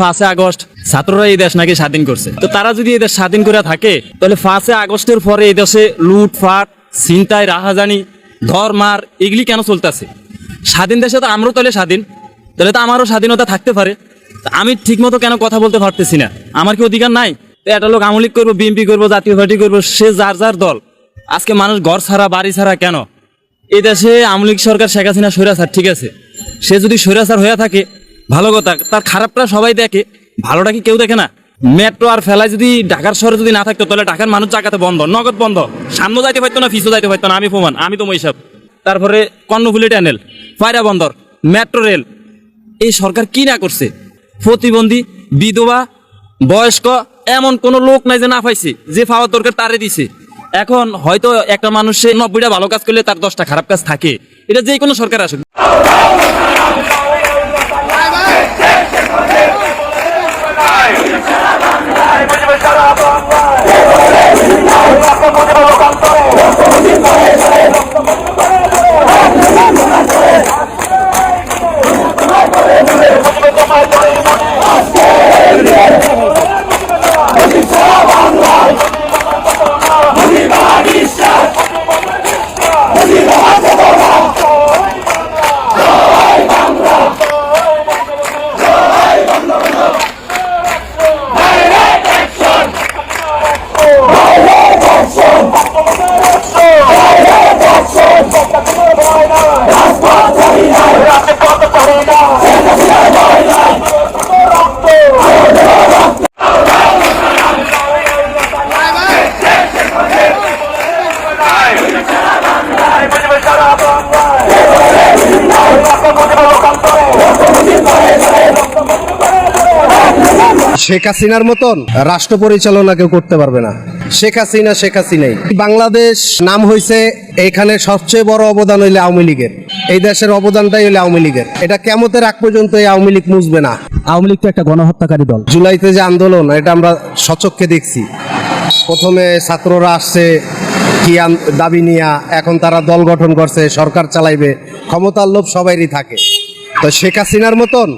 পাঁচে আগস্ট ছাত্ররা এই দেশ নাকি স্বাধীন করছে। তো তারা যদি এই দেশ স্বাধীন করে থাকে, তাহলে ফাঁসে আগস্টের পরে এই দেশে লুটফাট ছিনতাই, রাহাজানি ধর মার এগুলি কেন চলতেছে? স্বাধীন দেশে তো আমরাও তাহলে স্বাধীন। তাহলে তো আমারও স্বাধীনতা থাকতে পারে। আমি ঠিক মতো কেন কথা বলতে পারতেছি না? আমার কি অধিকার নাই? তো একটা লোক আমলিক করব, বিএনপি করব, জাতীয় পার্টি করব, সে যার যার দল। আজকে মানুষ ঘর ছাড়া, বাড়ি ছাড়া কেন? এই দেশে আমলিক সরকার শেখ হাসিনা স্বৈরাচার ঠিক আছে? সে যদি স্বৈরাচার হয়ে থাকে ভালো কথা, তার খারাপটা সবাই দেখে, ভালোটা কি কেউ দেখে না? মেট্রো আর ফেলায় যদি ঢাকার শহরে যদি না থাকতো, তাহলে ঢাকার মানুষ জায়গাতে বন্ধ, নগদ বন্ধ। সামনে যাইতে পারতো না ফিসও যাইতে পারতো না, আমি প্রমাণ, আমি তো মহিসাব তারপরে কর্ণফুলি ট্যানেল পায়রা বন্দর, মেট্রো রেল। এই সরকার কি না করছে? প্রতিবন্ধী, বিধবা, বয়স্ক, এমন কোন লোক নাই যে না পাইছে, যে পাওয়ার দরকার তারে দিছে। এখন হয়তো একটা মানুষে নব্বইটা ভালো কাজ করলে তার দশটা খারাপ কাজ থাকে। এটা যে কোনো সরকার আসুক। শেখ হাসিনার মতন রাষ্ট্র পরিচালনা কেউ করতে পারবে না। শেখ হাসিনা শেখ হাসিনাই। বাংলাদেশ নাম হয়েছে এখানে সবচেয়ে বড় অবদান হইলে আওয়ামী লীগের। এই দেশের অবদানটাই হইলে আওয়ামী লীগের। এটা কেমতের আগ পর্যন্ত এই আওয়ামী লীগ মুছবে না। আওয়ামী লীগ তো একটা গণহত্যাকারী দল। জুলাইতে যে আন্দোলন এটা আমরা সচক্ষে দেখছি। প্রথমে ছাত্ররা আসছে কি দাবি নিয়া এখন তারা দল গঠন করছে সরকার চালাইবে ক্ষমতার লোভ সবাইরই থাকে। তো শেখ হাসিনার মতন